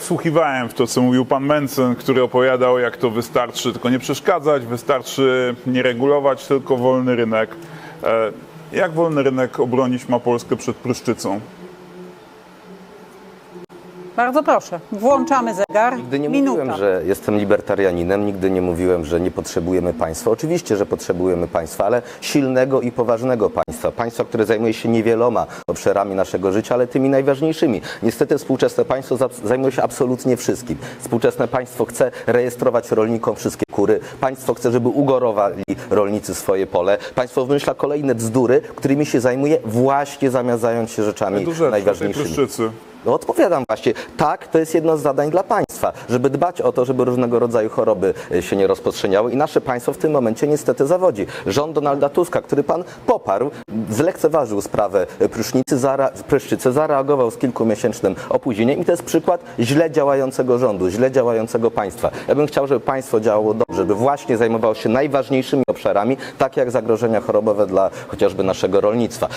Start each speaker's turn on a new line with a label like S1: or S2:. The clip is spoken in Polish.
S1: Wsłuchiwałem w to, co mówił pan Mencen, który opowiadał, jak to wystarczy tylko nie przeszkadzać, wystarczy nie regulować, tylko wolny rynek. E, Jak wolny rynek obronić ma Polskę przed pryszczycą?
S2: Bardzo proszę, włączamy zegar.
S3: Nigdy nie
S2: Minuta.
S3: mówiłem, że jestem libertarianinem, nigdy nie mówiłem, że nie potrzebujemy państwa. Oczywiście, że potrzebujemy państwa, ale silnego i poważnego państwa. Państwa, które zajmuje się niewieloma obszarami naszego życia, ale tymi najważniejszymi. Niestety współczesne państwo za- zajmuje się absolutnie wszystkim. Współczesne państwo chce rejestrować rolnikom wszystkie kury. Państwo chce, żeby ugorowali rolnicy swoje pole. Państwo wymyśla kolejne bzdury, którymi się zajmuje właśnie zamiast zająć się rzeczami najważniejszymi. No odpowiadam właśnie. Tak, to jest jedno z zadań dla państwa, żeby dbać o to, żeby różnego rodzaju choroby e, się nie rozprzestrzeniały i nasze państwo w tym momencie niestety zawodzi. Rząd Donalda Tuska, który pan poparł, zlekceważył sprawę prysznicy, zara, pryszczycy, zareagował z kilkumiesięcznym opóźnieniem i to jest przykład źle działającego rządu, źle działającego państwa. Ja bym chciał, żeby państwo działało dobrze, żeby właśnie zajmowało się najważniejszymi obszarami, tak jak zagrożenia chorobowe dla chociażby naszego rolnictwa.